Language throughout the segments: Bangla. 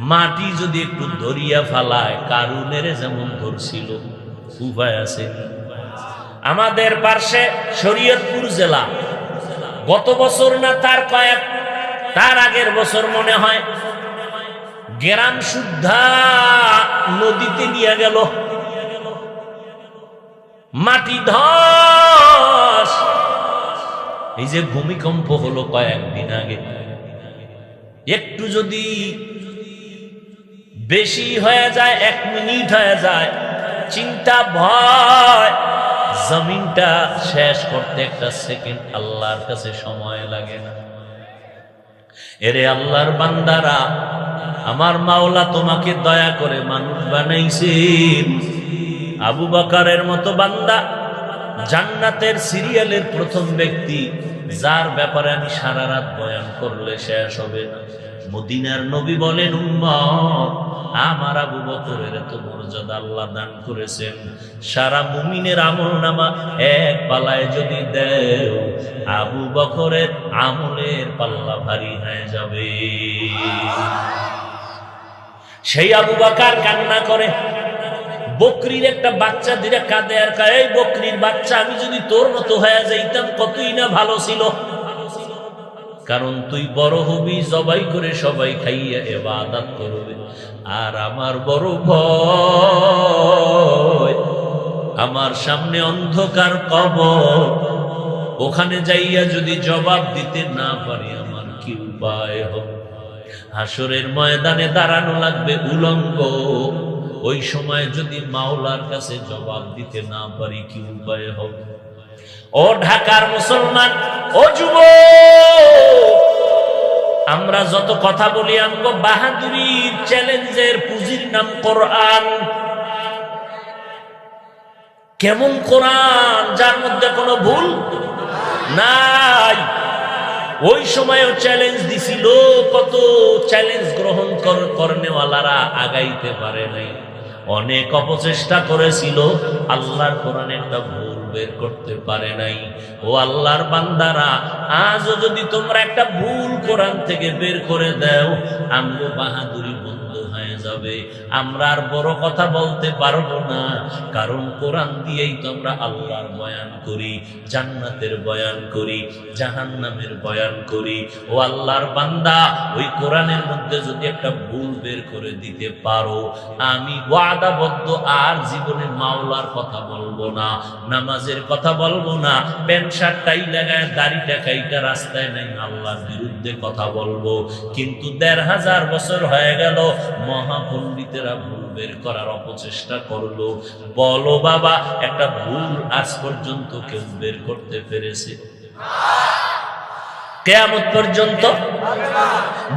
মাটি যদি একটু ধরিয়া ফালায়, কারুনের যেমন ধরছিল। উপায় আছে। আমাদের পার্শ্বে শরীয়তপুর জেলা। গত বছর না তার কয়েক, তার আগের বছর মনে হয়, গ্রাম শুদ্ধা নদীতে নিয়ে গেল। মাটি ধস। এই যে ভূমিকম্প হলো কয়েকদিন আগে। একটু যদি বেশি হয়ে যায়, এক মিনিট হয়ে যায়। চিন্তা, ভয়। জমিনটা শেষ করতে একটা সেকেন্ড আল্লাহর কাছে সময় লাগে না। এরে আল্লাহর বান্দারা, আমার মাওলা তোমাকে দয়া করে মানুষ বানাইছেন আবু বকারের মতো বান্দা, জান্নাতের সিরিয়ালের প্রথম ব্যক্তি, যার ব্যাপারে আমি সারা রাত বয়ান করলে শেষ হবে। না মদিনার নবী বলেন আমার আবু বকরের এত মর্যাদা আল্লাহ দান করেছেন। সারা মুমিনের আমল নামা এক পালায় যদি দেও, আবু বকরের আমলের পাল্লা ভারী হয়ে যাবে। সেই আবু বাকার কান্না করে, বকরির একটা বাচ্চা দিলে কাঁদে আর কায় বকরির বাচ্চা আমি যদি তোর মতো হয়ে যাইতাম, কতই না ভালো ছিল। কারণ তুই বড় হবি, জবাই করে সবাই খাইয়া এবাদাত করবে। আর আমার বড় ভয়, আমার সামনে অন্ধকার কব ওখানে যাইয়া যদি জবাব দিতে না পারি, আমার কি উপায় হবে হাসরের ময়দানে দাঁড়ানো লাগবে উলঙ্গ। ওই সময় যদি মাওলার কাছে জবাব দিতে না পারি কি উপায় হবে ও ঢাকার মুসলমান, ও যুব আমরা যত কথা বলি আনব বাহাদুরির চ্যালেঞ্জের পুঁজির নাম কোরআন। কেমন কোরআন যার মধ্যে কোনো ভুল নাই? ওই সময়ও চ্যালেঞ্জ দিছিল, কত চ্যালেঞ্জ গ্রহণ করেনেওয়ালারা আগাইতে পারে নাই। অনেক অপচেষ্টা করেছিল, আল্লাহর কোরআন একটা ভুল বের করতে পারে নাই। ও আল্লাহর বান্দারা, আজও যদি তোমরা একটা ভুল কোরআন থেকে বের করে দাও, আমগো বাহাদুরি বন্ধ হয়ে যাবে। আমরা আর বড় কথা বলতে পারব না, কারণ কোরআন দিয়েই তো আমরা আল্লাহর বয়ান করি, জান্নাতের বয়ান করি, জাহান্নামের বয়ান করি। ও আল্লাহর বান্দা, ওই কোরআনের মধ্যে যদি একটা ভুল বের করে দিতে পারো, আমি ওয়াদাবদ্ধ আর জীবনে মাওলার কথা বলব না নামাজের কথা বলব না। প্যান্ট শার্টটাই লাগায় দাড়িটা কাইটা রাস্তায় নাই, আল্লাহর বিরুদ্ধে কথা বলব। কিন্তু দেড় হাজার বছর হয়ে গেল, মহাপণ্ডিতেরা ভুল বের করার অপচেষ্টা করল। বলো বাবা, একটা ভুল আজ পর্যন্ত কেউ বের করতে পেরেছে? কেয়ামত পর্যন্ত।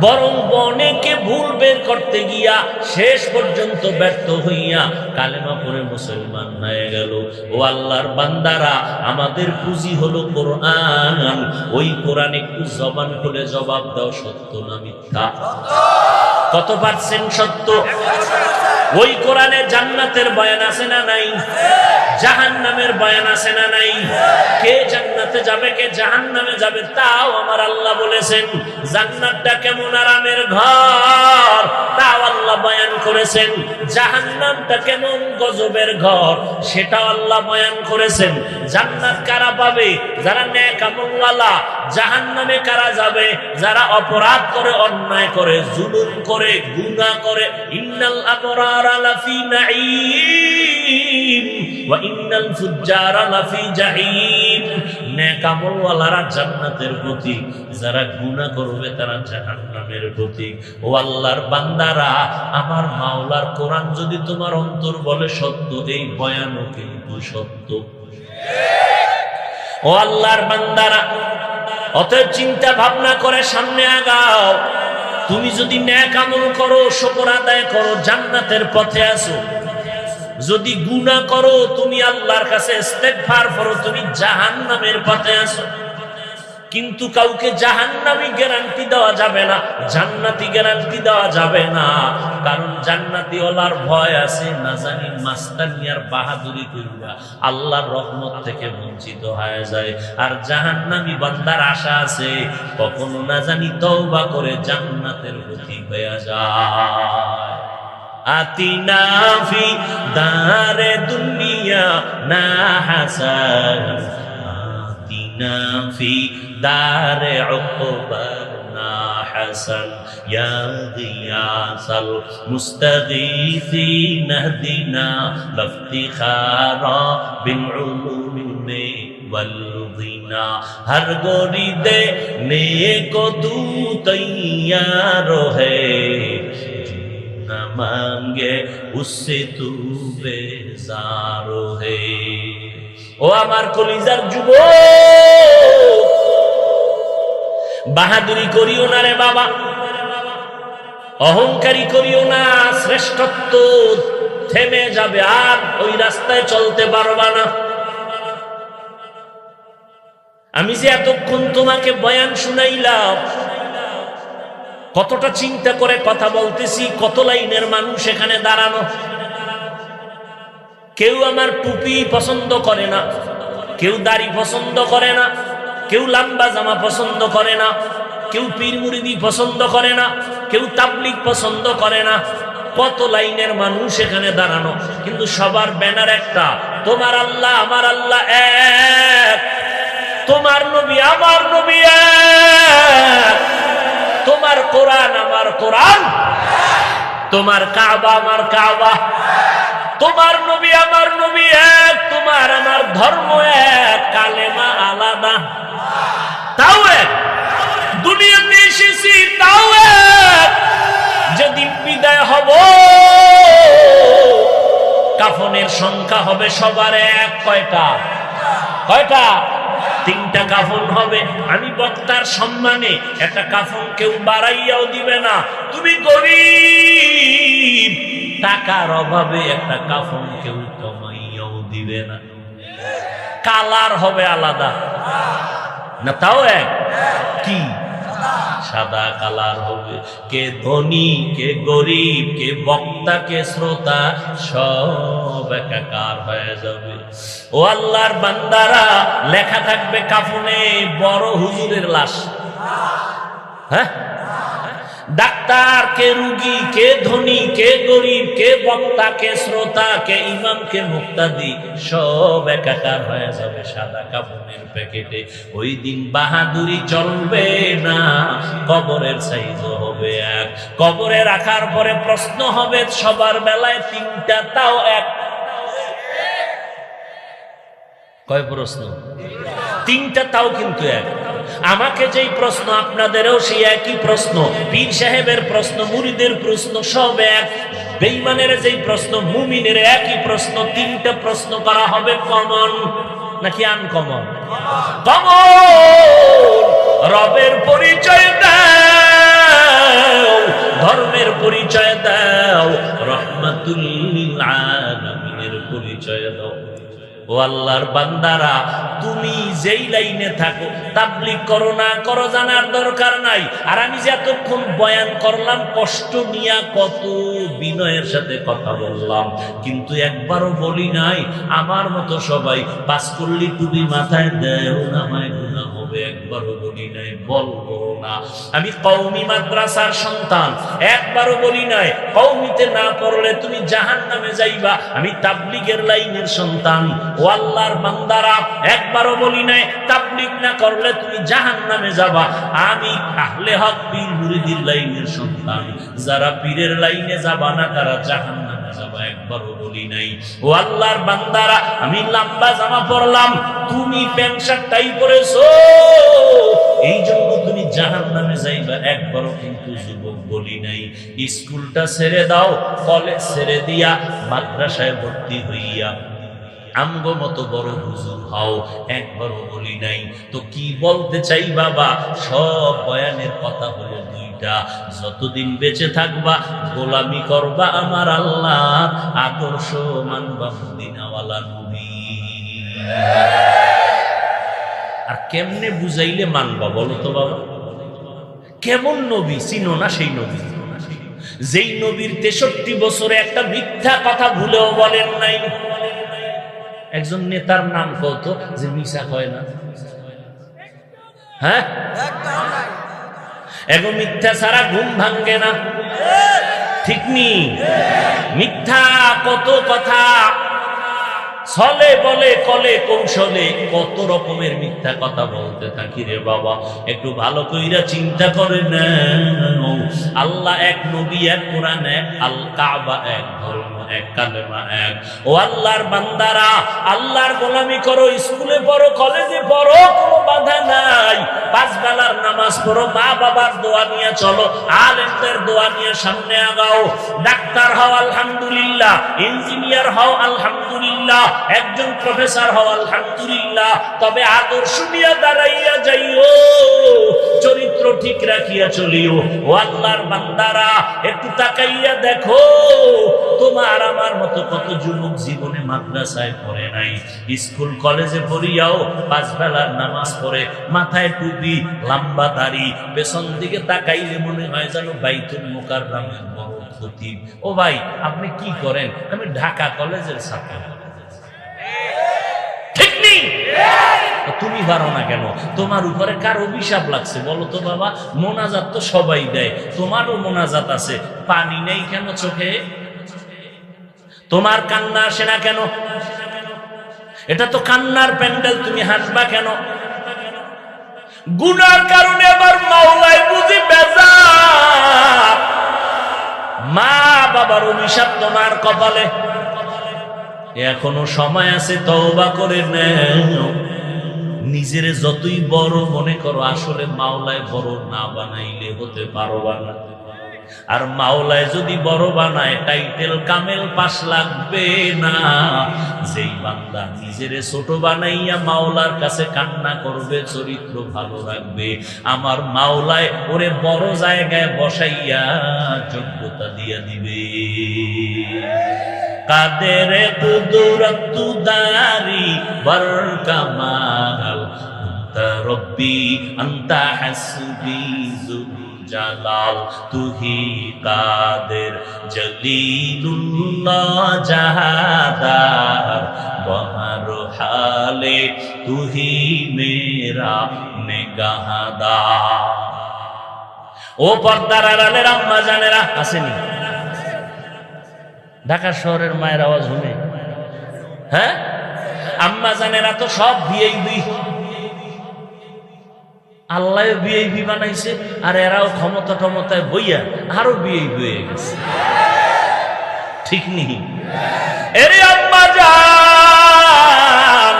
বরং অনেকে ভুল বের করতে গিয়া শেষ পর্যন্ত ব্যর্থ হইয়া কালেমা পরে মুসলমান হয়ে গেল। ও আল্লাহর বান্দারা, আমাদের পুঁজি হলো কোরআন। ওই কোরআন একটু জবান করে জবাব দাও, সত্য না মিথ্যা? কত পার্সেন্ট সত্য? ওই কোরআনে জান্নাতের বয়ান আছে না নাই? জাহান নামের বয়ান আছে না নাই? কে জান্নাতে যাবে, কে জাহান নামে যাবে, তাও আমার আল্লাহ বলেছেন, জান্নাতটা কেমন আরামের ঘর? করেছেন? জাহান নামটা কেমন গজবের ঘর? সেটাও আল্লাহ বয়ান করেছেন। জান্নাত কারা পাবে? যারা কারা যাবে? যারা অপরাধ করে, অন্যায় করে, জুলুম করে, গুনাহ করে, ইন্নাল ইন্নাল জাহিম। করবে, তারা জাহান্নামের প্রতীক। ও আল্লাহর বান্দারা, আমার মাওলার কোরআন যদি তোমার অন্তর বলে সত্য, এই বয়ানও কিন্তু সত্য ও আল্লাহর বান্দারা, অতএব চিন্তা ভাবনা করে সামনে আগাও। তুমি যদি ন্যাক আমল করো, শকর আদায় করো, জান্নাতের পথে আসো যদি গুনাহ করো, তুমি আল্লাহর কাছে ইস্তেগফার করো, তুমি জাহান্নামের পথে আসো কিন্তু কাউকে জাহান্নামি গ্যারান্টি দেওয়া যাবে না, জান্নাতি গ্যারান্টি দেওয়া যাবে না। কারণ জান্নাতি ওলার ভয় আছে, না জানি মাস্তানিয়ার বাহাদুরি করিয়া আল্লাহর রহমত থেকে বঞ্চিত হয়ে যায়। আর জাহান্নামি বান্দার আশা আছে, কখনো না জানি তওবা করে জান্নাতের গতি হয়ে যায়। আতিনা ফি দারে দুনিয়া না হাসান। بنا فی دار عقبنا حسن. یا غیاث المستغیثین اهدنا لافتخارا بالعلوم والغنا ہر گوری دینے کو تو تیار ہے مانگے اس سے تو بیزار ہے۔ ও আমার কলিজার যুব বাহাদুরি করিও না রে বাবা। অহংকারী করিও না, শ্রেষ্ঠত্ব থেমে যাবে, আর ওই রাস্তায় চলতে পারবা না। আমি যে এতক্ষণ তোমাকে বয়ান শুনাইলাম, কতটা চিন্তা করে কথা বলতেছি, কত লাইনের মানুষ এখানে দাঁড়ানো। কেউ আমার টুপি পছন্দ করে না, কেউ দাড়ি পছন্দ করে না, কেউ লাম্বা জামা পছন্দ করে না, কেউ পীর মুরিদি পছন্দ করে না, কেউ তাবলিক পছন্দ করে না। কত লাইনের মানুষ এখানে দাঁড়ানো, কিন্তু সবার ব্যানার একটা, তোমার আল্লাহ, আমার আল্লাহ এক, তোমার নবী, আমার নবী এক, তোমার কোরআন, আমার কোরআন তোমার কাবা, আমার কাবা তোমার নবী, আমার নবী এক, তোমার আমার ধর্ম এক, কালেমা আলাদা। তাও এক। দুনিয়াতে এসেছি, তাও এক। যেদিন বিদায় হব, কাফনের সংখ্যা হবে সবার এক। কয়টা? কয়টা? তিনটা কাফন হবে। আমি বক্তার সম্মানে একটা কাফন কেউ বাড়াইয়াও দিবে না। তুমি গরিব। টাকার অভাবে একটা কাফন কেউ কমাইয়াও দিবে না। কালার হবে আলাদা। না তাও এক? কি? সাদা কালার হবে। কে ধনী, কে গরিব, কে বক্তা, কে শ্রোতা, সব একাকার হয়ে যাবে। ও আল্লাহর বান্দারা, লেখা থাকবে কাফনে, বড় হুজুরের লাশ। হ্যাঁ? ডাক্তার, কে রুগী, কে ধনী, কে গরিব, কে বক্তা, কে শ্রোতা, কে ইমাম, কে মুক্তাদি, সব একাকার হয়ে যাবে সাদা কাপড়ের প্যাকেটে। ওই দিন বাহাদুরি চলবে না, কবরের সাইজ হবে এক। কবরে রাখার পরে প্রশ্ন হবে, সবার বেলায় তিনটা, তাও এক। কয় প্রশ্ন? তিনটা, তাও কিন্তু এক। আমাকে যেই প্রশ্ন আপনাদেরও সেই একই প্রশ্ন। পীর সাহেবের প্রশ্ন, মুরিদের প্রশ্ন, সব এক। বেইমানের যেই প্রশ্ন, মুমিনের একই প্রশ্ন, তিনটা প্রশ্ন করা হবে কমন নাকি আনকমন? কমন! রবের পরিচয় দাও, ধর্মের পরিচয় দাও রহমাতুল্লিল আলামিনের পরিচয় দাও। ও আল্লাহর বান্দারা, তুমি যেই লাইনে থাকো তাবলিক করো না, করো জানার দরকার নাই। আর আমি যে এতক্ষণ বয়ান করলাম, কষ্ট নিয়া কত বিনয়ের সাথে কথা বললাম। কিন্তু একবারও বলি নাই, আমার মতো সবাই পাস করলি টুপি মাথায় দেও না মায় একবারও বলি নাই, বলব না। আমি কৌমি মাদ্রাসার সন্তান, একবারও বলি নাই কৌমিতে না পড়লে তুমি জাহান নামে যাইবা। আমি তাবলিগের লাইনের সন্তান, ও আল্লাহর বান্দারা, একবারও বলি নাই, তাবলিগ না করলে তুমি জাহান নামে যাবা। আমি আহলে হক পীর মুরিদির লাইনের সন্তান, যারা পীরের লাইনে যাবা না, তারা জাহান নামে যাবা। একবারও বলি নাই। ও আল্লাহর বান্দারা, আমি জামা পরলাম, তুমি প্যান্ট পরেছো। এই জন্য তুমি জাহান নামে যাইবা। একবারও কিন্তু যুবক বলি নাই। স্কুলটা ছেড়ে দাও, কলেজ ছেড়ে দিয়া মাদ্রাসায় ভর্তি হইয়া আমগো মতো বড় হুজুর হও। একবারও বলি নাই। তো কি বলতে চাই বাবা? সব বয়ানের কথা হলো দুইটা যতদিন বেঁচে থাকবা, গোলামি করবা আমার আল্লাহ আদর্শ মানবা মদিনাওয়ালা নবী। আর কেমনে বুঝাইলে মানবা বলো তো বাবা? কেমন নবী? চিনো না সেই নবী? যেই নবীর তেষট্টি বছরে একটা মিথ্যা কথা ভুলেও বলেন নাই। একজন নেতার নাম কত? যে মিশা কয় না। হ্যাঁ? এগো মিথ্যা ছাড়া ঘুম ভাঙ্গে না। ঠিক নি? মিথ্যা কত কথা ছলে বলে কলে কৌশলে কত রকমের মিথ্যা কথা বলতে থাকি রে বাবা। একটু ভালো কইরা চিন্তা করে না আল্লাহ এক নবী, এক কোরআন, এক আল কাবা, এক ধর্ম, এক কালেমা, এক। ও আল্লাহর বান্দারা, আল্লাহর গোলামি করো, স্কুলে পড়ো, কলেজে পড়ো, কোনো বাধা নাই। পাঁচ বেলার নামাজ পড়ো, মা বাবার দোয়া নিয়ে চলো, আলেমদের দোয়া নিয়ে সামনে আগাও। ডাক্তার হও, আলহামদুলিল্লাহ। ইঞ্জিনিয়ার হও, আলহামদুলিল্লাহ। একজন প্রফেসর হও, আলহামদুলিল্লাহ। তবে আদর্শ নিয়ে দাঁড়াইয়া যাইও, চরিত্র ঠিক রাখিয়া চলিও। ও আল্লাহর বান্দারা, একটু তাকাইয়া দেখো, তোমার আমার মতো কত যুবক জীবনে মাদ্রাসায় পড়ে নাই। স্কুল, কলেজে পড়িয়াও পাঁচ বেলার নামাজ পড়ে, মাথায় টুপি, লম্বা দাড়ি, পেছন দিকে তাকাইলে মনে হয় যেন বাইতুল মোকার নামের বড় খতিব। ও ভাই, আপনি কি করেন? আমি ঢাকা কলেজের ছাত্র। তুমি পারো না কেন? তোমার উপরে কার অভিশাপ লাগছে বলো তো বাবা? মোনাজাত তো সবাই দেয়। তোমারও মোনাজাত আছে। পানি নেই কেন চোখে? তোমার কান্না আসে না কেন? এটা তো কান্নার প্যান্ডেল, তুমি হাসবা কেন? গুনার কারণে আবার মাওলায় বুঝি বেজার। মা বাবার অভিশাপ তোমার কপালে। এখনও সময় আছে তওবা করে নেও। নিজের যতই বড় মনে করো, আসলে মাওলায় বড় না বানাইলে হতে পারো না। আর মাওলায় যদি বড় বানায়, টাইটেল কামেল পাশ লাগবে না। যেই বান্দা নিজেরে ছোট বানাইয়া মাওলার কাছে কান্না করবে, চরিত্র ভালো রাখবে। আমার মাওলায় ওরে বড় জায়গায় বসাইয়া যোগ্যতা দিয়া দিবে। কাদের কুদরত দারি বর কামাল। আন্তা রব্বি, আন্তা হাসবি জুল জালাল। তুহি কাদের জলিলুল্লাহ জাহাদার বহর হালে। তুহি মেরা নেগাহাদার ও পর্দার আড়ালের আম্মা জানেরা আসেনি। ঢাকা শহরের মায়ের আওয়াজ শুনে। হ্যাঁ? আম্মা জানেরা তো সব ভিআইপি আল্লাহ ভিআইপি বানাইছে, আর এরাও ক্ষমতা টমতায় বইয়া আরও ভিআইপি হয়ে গেছে। ঠিক নেই এরে আম্মা জান,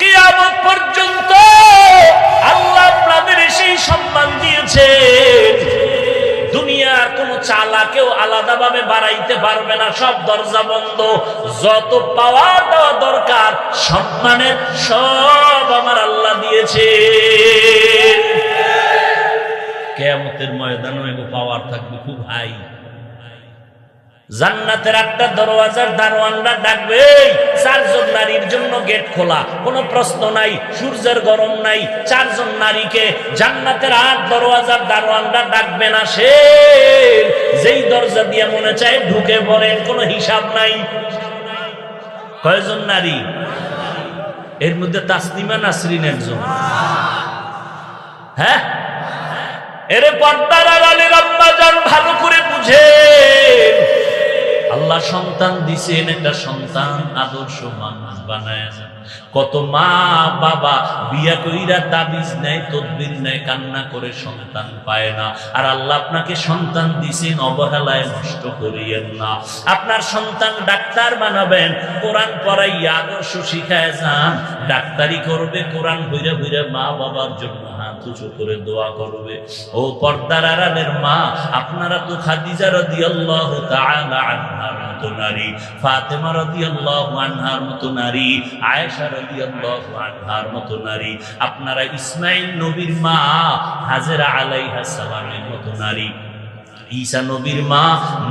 কিয়ামত পর্যন্ত আল্লাহ আপনাদের সেই সম্মান দিয়েছে চালাকেও আলাদাভাবে বাড়াইতে পারবে না। সব দরজা বন্ধ। যত পাওয়া দেওয়া দরকার, সম্মানের সব আমার আল্লাহ দিয়েছে। কেয়ামতের ময়দানও এগো পাওয়ার থাকবে খুব হাই। জান্নাতের একটা দরওয়াজার দারোয়ানরা ডাকবে চারজন নারীর জন্য গেট খোলা, কোনো প্রশ্ন নাই, সূর্যের গরম নাই, চারজন নারীকে জান্নাতের আট দরওয়াজার দারোয়ানরা ডাকবে না, সে যেই দরজা দিয়ে মনে চায় ঢুকে পড়েন, কোনো হিসাব নাই। কয়জন নারী? এর মধ্যে তাসলিমা নাসরিন একজন। হ্যাঁ? এরে পর্দার আড়ালের আম্মাজান ভালো করে বুঝে। আল্লাহ সন্তান দিছেন একটা সন্তান আদর্শ মানুষ বানায় কত মা বাবা বিয়া কইরা তাবিজ নেয়, তদবির নেয়, কান্না করে সন্তান পায় না। আর আল্লাহ আপনাকে সন্তান দিছেন, অবহেলায় নষ্ট করিয়েন না। আপনার সন্তান ডাক্তার বানাবেন, কোরআন পড়াইয়া আদর্শ শিখায় যান, ডাক্তারি করবে, কোরআন ভৈরা ভৈরা মা বাবার জন্য হাত উঁচু করে দোয়া করবে। ও পর্দার আড়ালের মা, আপনারা তো খাদিজা মতো নারী, ফাতেমা রাদিয়াল্লাহু আনহার মতো নারী, আয়েশা আপনারা ইসমাইল নবীর মা, হাজেরা আলাইহা সালামের মতো নারী। ঈসা নবীর মা,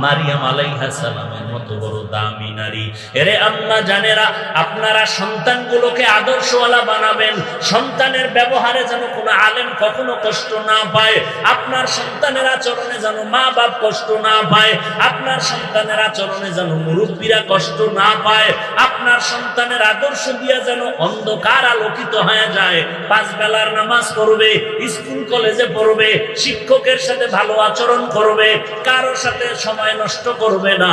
মারিয়াম আলাইহা সালামের মতো কত বড় দামি নারী। এরে আম্মা জানেরা, আপনারা সন্তানগুলোকে আদর্শওয়ালা বানাবেন। সন্তানের ব্যবহারে যেন কোনো আলেম কখনো কষ্ট না পায়। আপনার সন্তানের আচরণে যেন মা বাপ কষ্ট না পায়। আপনার সন্তানের আচরণে যেন মুরব্বীরা কষ্ট না পায়। আপনার সন্তানের আদর্শ দিয়া যেন অন্ধকার আলোকিত হয়ে যায়। পাঁচ বেলার নামাজ পড়বে, স্কুল কলেজে পড়বে, শিক্ষকের সাথে ভালো আচরণ করবে, কারোর সাথে সময় নষ্ট করবে না।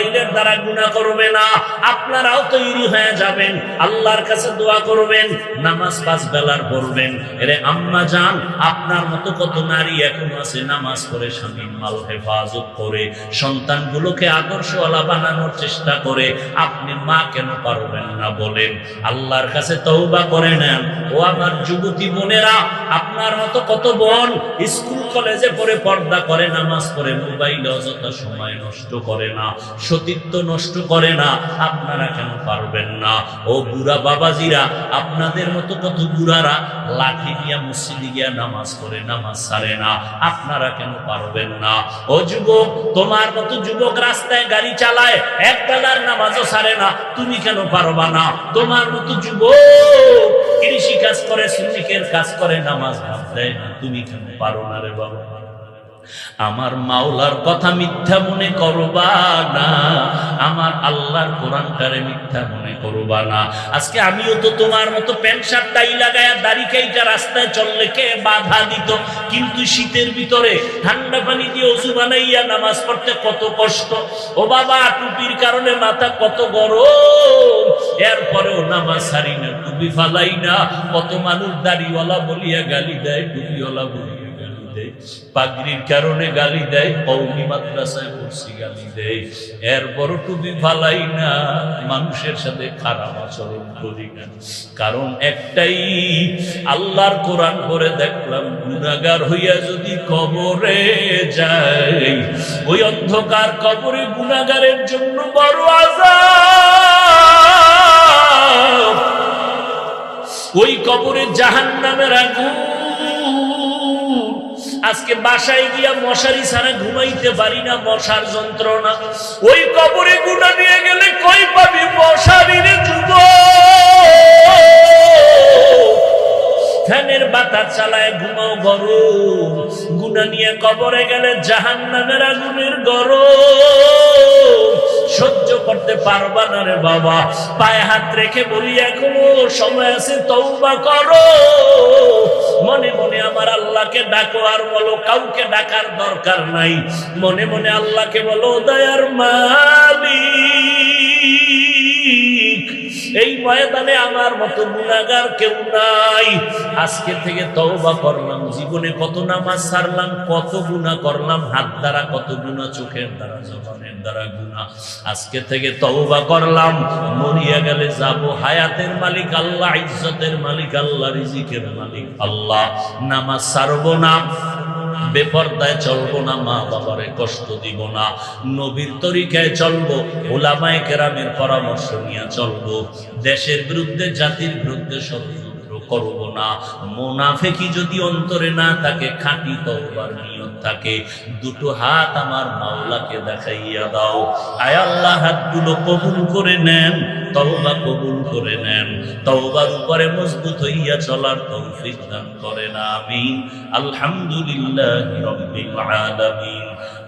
মোবাইলের দ্বারা গুণা করবে না। আপনারাও তৈরি হয়ে যাবেন। আল্লাহর কাছে দোয়া করবেন, নামাজ পাঁচ বেলার পড়বেন। এরে আম্মা যান আপনার মতো কত নারী এখন আছে নামাজ পড়ে, স্বামীর মাল হেফাজত করে, সন্তানগুলোকে আদর্শওয়ালা বানানোর চেষ্টা করে। আপনি মা কেন পারবেন না বলেন। আল্লাহর কাছে তৌবা করে নেন। ও আমার যুবতী বোনেরা, আপনার মতো কত বোন স্কুল কলেজে পড়ে পর্দা করে, নামাজ পড়ে মোবাইলে অযথা সময় নষ্ট করে না। সতীত্ব নষ্ট করে না, আপনারা কেন পারবেন না? ও বুড়া বাবাজিরা, আপনাদের মতো কত বুড়ারা লাঠি দিয়া মসজিদে গিয়া নামাজ করে নামাজ সারে না, আপনারা কেন পারবেন না? ও যুবক, তোমার মতো যুবক রাস্তায় গাড়ি চালায়, এক বেলার নামাজও সারে না, তুমি কেন পারবা না? তোমার মতো যুবক কৃষি কাজ করে, শ্রমিকের কাজ করে, নামাজ ভাব দেয় না, তুমি কেন পারো না রে বাবা? আমার মাওলার কথা মিথ্যা মনে করবা না। আমার আল্লাহর কোরআনটারে মিথ্যা মনে করবা না। আজকে আমিও তো তোমার মতো প্যান্ট শার্ট, টাই লাগায় দাড়ি কাইটা রাস্তায় চললে কে বাধা দিত? কিন্তু শীতের ভিতরে ঠান্ডা পানি দিয়ে অজু বানাইয়া নামাজ পড়তে কত কষ্ট। ও বাবা, টুপির কারণে মাথা কত গরম। এরপরেও নামাজ সারি না, টুপি ফালাই না। কত মানুষ দাড়িওয়ালা বলিয়া গালি দেয়, টুপিওয়ালা বলিয়া দেয় পাগড়ির কারণে গালি দেয় কৌমি মাদ্রাসায় পড়ছি গালি দেয়। এরপরও টুপি ফালাই না, মানুষের সাথে খারাপ আচরণ করি না। কারণ একটাই, আল্লাহর কোরআন করে দেখলাম গুণাগার হইয়া যদি কবরে যাই ওই অন্ধকার কবরে গুণাগারের জন্য বড় আজাব ওই কবরে জাহান নামের আগুন আজকে বাসায় গিয়া মশারি ছাড়া ঘুমাইতে পারি না, মশার যন্ত্রণা। ওই কবরে গুণা নিয়ে গেলে কই পাবি ফ্যানের বাতাস চালায় ঘুমাও গরম। গুণা নিয়ে কবরে গেলে জাহান নামের আগুনের গরম। সহ্য করতে পারবা না রে বাবা। পায়ে হাত রেখে বলি, এখনও সময় আছে তৌবা করো। মনে মনে আমার আল্লাহকে ডাকো, আর বলো, কাউকে ডাকার দরকার নাই। মনে মনে আল্লাহকে বলো, দয়ার মালিক। এই ময়দানে আমার মতো গুণাগার কেউ নাই। আজকে থেকে তওবা করলাম। জীবনে কত নামাজ সারলাম, কত গুণা করলাম, হাত দ্বারা কত গুণা, চোখের দ্বারা, জবানের দ্বারা গুণা। আজকে থেকে তওবা করলাম। মরিয়া গেলে যাব। হায়াতের মালিক আল্লাহ, ইজ্জতের মালিক আল্লাহ, রিজিকের মালিক আল্লাহ। নামাজ সারবো না। বেপর্দায় চলবো না, মা বাবারে কষ্ট দিব না। নবীর তরিকায় চলবো, ওলামায় কেরামের পরামর্শ নিয়ে চলবো। দেশের বিরুদ্ধে, জাতির বিরুদ্ধে ষড়যন্ত্র করব না। মোনাফেকি যদি অন্তরে না থাকে, খাঁটি তওবার নিয়ত থাকে। দুটো হাত আমার মাওলাকে দেখাইয়া দাও। আয় আল্লাহ, হাতগুলো কবুল করে নেন, তওবা কবুল করে নেন। তওবার উপরে মজবুত হইয়া চলার তৌফিক দান করেন, আমিন। আলহামদুলিল্লাহ রাব্বিল আলামিন।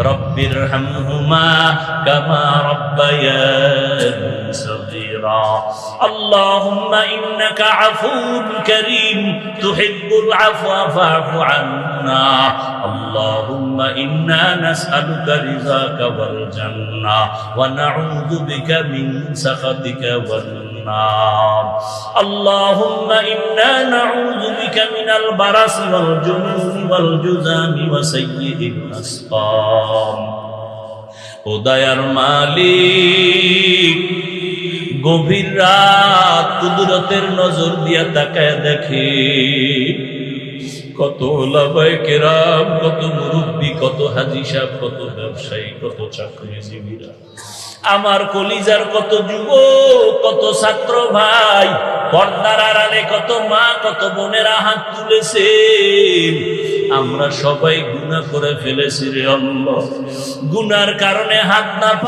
رب ارحمهما كما ربياني صغيرا. اللهم إنك عفو كريم تحب العفو فاعف عنا. اللهم إنا نسألك رضاك والجنة ونعوذ بك من سخطك والنار. اللهم إنا نعوذ بك من البرص والجنون والجذام وسيء الأسقام ও দয়ার মালিক গভীর রাত কুদরতের নজর দিয়া তাকায় দেখে কত ওলামায়ে কেরাম কত মুরব্বী কত হাজি সাহেব কত ব্যবসায়ী কত চাকরিজীবীরা আমার কলিজার কত যুব কত ছাত্র ভাই, পর্দার আড়ালে কত মা, কত বোনেরা হাত তুলেছে। আমরা সবাই গুণা করে ফেলেছি রে অন্য গুনার কারণে হাত না